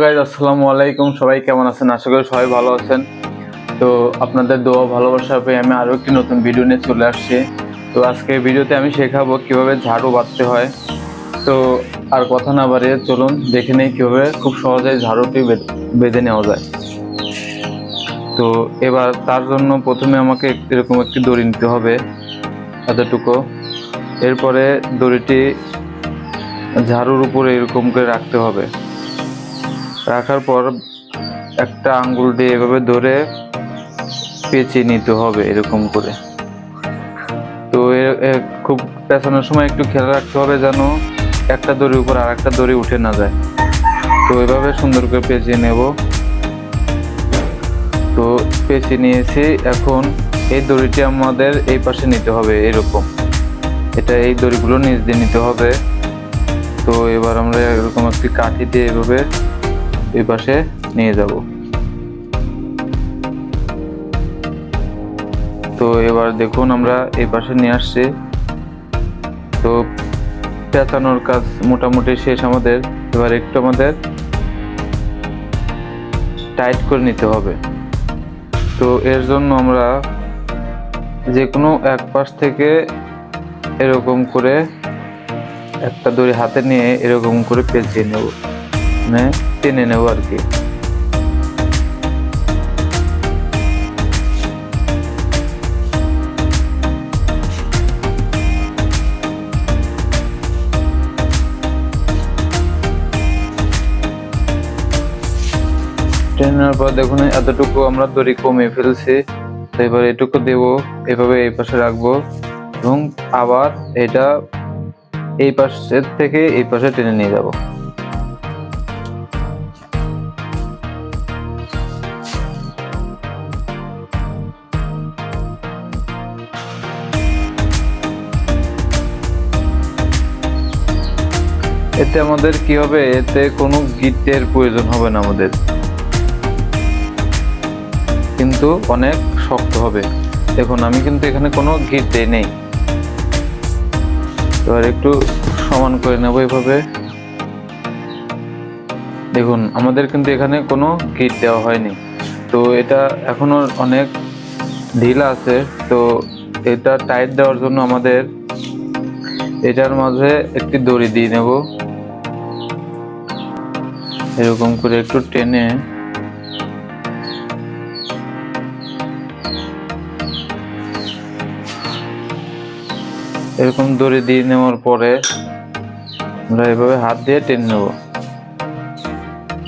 Guys আসসালামু আলাইকুম। সবাই কেমন আছেন? আশা করি সবাই ভালো আছেন। তো আপনাদের দোয়া ভালোবাসা পেয়ে আমি আরও একটি নতুন ভিডিও নিয়ে চলে আসছি। তো আজকে ভিডিওতে আমি শেখাবো কীভাবে ঝাড়ু বাঁধতে হয়। তো আর কথা না বাড়িয়ে চলুন, দেখে নেই কীভাবে খুব সহজেই ঝাড়ুটি বেঁধে- বেঁধে নেওয়া যায়। তো এবার তার জন্য প্রথমে আমাকে এরকম একটি দড়ি নিতে হবে, এতটুকু। এরপরে দড়িটি ঝাড়ুর উপরে এরকম করে রাখতে হবে। রাখার পর একটা আঙ্গুল দিয়ে এভাবে ধরে পেঁচিয়ে নিতে হবে এরকম করে। তো খুব পেঁচানোর সময় একটু খেয়াল রাখতে হবে যেন একটা দড়ির উপর আর একটা দড়ি উঠে না যায়। তো এভাবে সুন্দর করে পেঁচিয়ে নেব। তো পেঁচিয়ে নিয়েছি, এখন এই দড়িটি আমাদের এই পাশে নিতে হবে এরকম। এটা এই দড়িগুলো নিচ দিয়ে নিতে হবে। তো এবার আমরা এরকম একটি কাঠি দিয়ে এভাবে এই পাশে নিয়ে যাব। তো এবার দেখুন আমরা এই পাশে নিয়ে আসছি। তো পেঁচানোর কাজ মোটামুটি শেষ আমাদের। এবার একটু আমাদের টাইট করে নিতে হবে। তো এর জন্য আমরা যে কোনো এক পাশ থেকে এরকম করে একটা দড়ি হাতে নিয়ে এরকম করে পেঁচিয়ে নেব। টেনে নেব আর কি। নেওয়ার পর দেখুন, এতটুকু আমরা দড়ি কমিয়ে ফেলছি। এবার এটুকু দেব, এভাবে এই পাশে রাখব। এবং আবার এটা এই পাশের থেকে এই পাশে টেনে নিয়ে যাব। এতে আমাদের কি হবে? এতে কোনো গিটের প্রয়োজন হবে না আমাদের। কিন্তু অনেক শক্ত হবে। দেখুন, আমি কিন্তু এখানে কোনো গিট দেই নেই। এবার একটু সমান করে নেব এভাবে। দেখুন, আমাদের কিন্তু এখানে কোনো গিট দেওয়া হয়নি। তো এটা এখনও অনেক ঢিলা আছে। তো এটা টাইট দেওয়ার জন্য আমাদের এটার মাঝে একটি দড়ি দিয়ে নেব। এরকম করে একটু টেনে এরকম দড়ি দিয়ে নেওয়ার পরে আমরা এভাবে হাত দিয়ে টেনে নেব,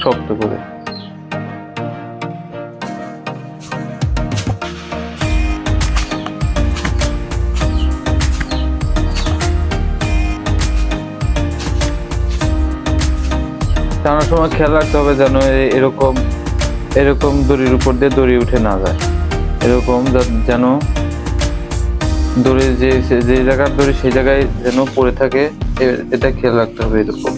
শক্ত করে। টানার সময় খেয়াল রাখতে হবে যেন এরকম এরকম দড়ির উপর দিয়ে দড়ি উঠে না যায়। এরকম যেন দড়ি যে যে- জায়গার দড়ি সেই জায়গায় যেন পড়ে থাকে এটা খেয়াল রাখতে হবে এরকম।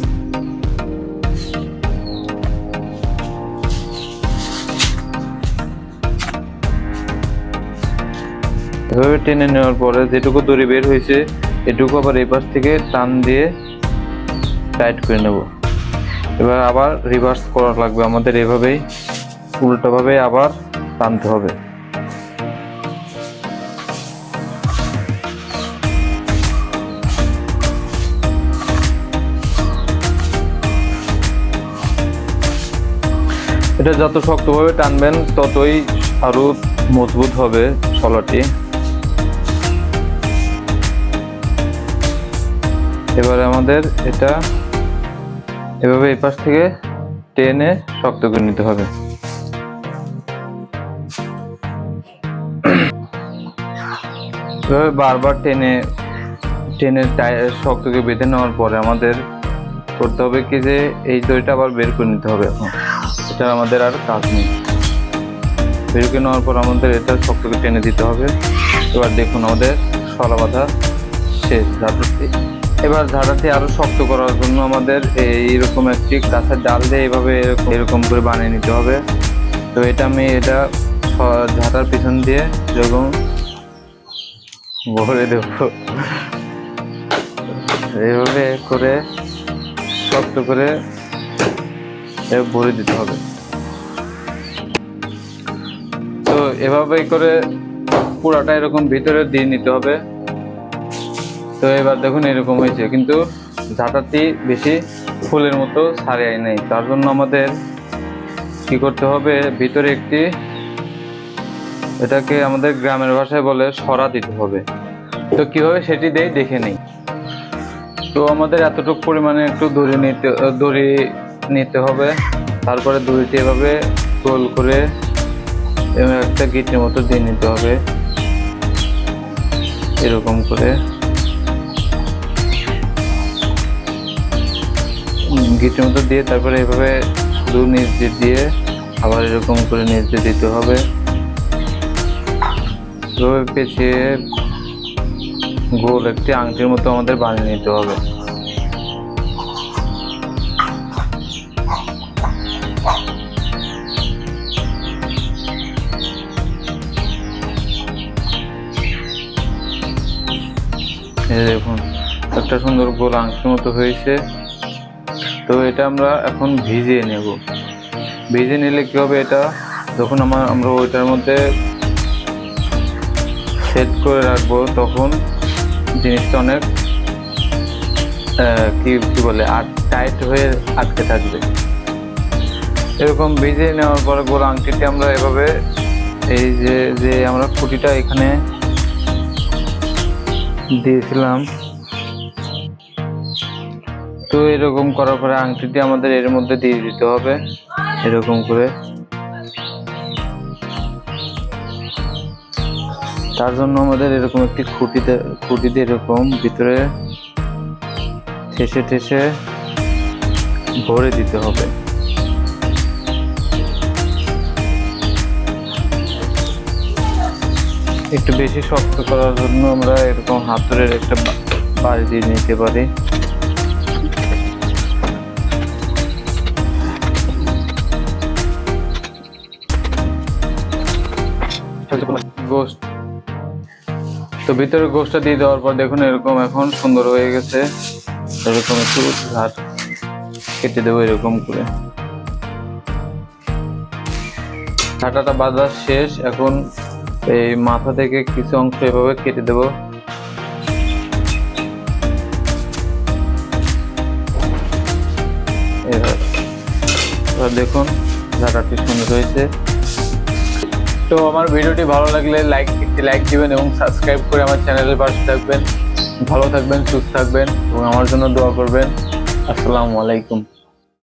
এভাবে টেনে নেওয়ার পরে যেটুকু দড়ি বের হয়েছে, এটুকু আবার এই পাশ থেকে টান দিয়ে টাইট করে নেব। এবার আবার রিভার্স করা লাগবে। আমাদের এভাবেই, উল্টোভাবে আবার টানতে হবে। এটা যত শক্তভাবে টানবেন, ততই আরও মজবুত হবে শলাটি এবারে আমাদের এটা এভাবে এই পাশ থেকে টেনে শক্ত করে নিতে হবে। এভাবে বারবার টেনে টেনে শক্ত করে বেঁধে নেওয়ার পরে আমাদের করতে হবে কি যে এই দড়িটা আবার বের করে নিতে হবে এখন। এটা আমাদের আর কাজ নেই। বের করে নেওয়ার পর আমাদের এটা শক্ত করে টেনে দিতে হবে। এবার দেখুন আমাদের সলা বাঁধা শেষ। ঝাড়ুটি এবার ঝাড়াটি আরও শক্ত করার জন্য আমাদের এইরকম একটি গাছের ডাল দিয়ে এভাবে এরকম এরকম করে বানিয়ে নিতে হবে। তো এটা আমি এটা ঝাঁটার পিছন দিয়ে এরকম ভরে দেব এইভাবে করে শক্ত করে এভাবে ভরে দিতে হবে। তো এভাবে করে পুরাটা এরকম ভিতরে দিয়ে নিতে হবে। তো এবার দেখুন এরকম হয়েছে। কিন্তু ঝাঁটাটি বেশি ফুলের মতো ছাড়িয়ে নেই। তার জন্য আমাদের কি করতে হবে? ভিতরে একটি এটাকে আমাদের গ্রামের ভাষায় বলে সরা দিতে হবে। তো কীভাবে সেটি দেই দেখে নেই। তো আমাদের এতটুকু পরিমাণে একটু দড়ি নিতে দড়ি নিতে হবে। তারপরে দড়িটি এভাবে গোল করে এবং একটা গিটের মতো দিয়ে নিতে হবে। এরকম করে। গিটের মতো দিয়ে তারপরে এভাবে দু নিচ দিয়ে দিয়ে আবার এরকম করে নিচ দিয়ে দিতে হবে। এভাবে পেঁচিয়ে গোল একটি আংটির মতো আমাদের বানিয়ে নিতে হবে। দেখুন, একটা সুন্দর গোল আংটির মতো হয়েছে। তো এটা আমরা এখন ভিজিয়ে নেব। ভিজিয়ে নিলে কী হবে এটা? যখন আমার আমরা ওইটার মধ্যে সেট করে রাখব, তখন জিনিসটা অনেক কি কি বলে, আর টাইট হয়ে আটকে থাকবে। এরকম ভিজিয়ে নেওয়ার পরে গোল আংটিটি আমরা এভাবে, এই যে যে আমরা খুঁটিটা এখানে দিয়েছিলাম। তো এরকম করার পরে আংটিটি আমাদের এর মধ্যে দিয়ে দিতে হবে। এরকম করে। তার জন্য আমাদের এরকম একটি খুঁটিতে খুঁটিতে এরকম ভিতরে ঠেসে ঠেসে ভরে দিতে হবে। একটু বেশি শক্ত করার জন্য আমরা এরকম হাতুড়ের একটা বাড়ি দিয়ে নিতে পারি। গোস্ট তো ভিতরে গোস্টটা দিয়ে দেওয়ার পর দেখুন এরকম এখন সুন্দর হয়ে গেছে। এরকম একটু ঘাট কেটে দেবো এরকম করে। ছাটাটা বাঁধা শেষ। এখন এই মাথা থেকে কিছু অংশ এভাবে কেটে দেবো। দেখুন ঝাঁটাটি সুন্দর হয়েছে। তো আমার ভিডিওটি ভালো লাগলে লাইক একটি লাইক দিবেন এবং সাবস্ক্রাইব করে আমার চ্যানেলের পাশে থাকবেন। ভালো থাকবেন, সুস্থ থাকবেন এবং আমার জন্য দোয়া করবেন। আসসালামু আলাইকুম।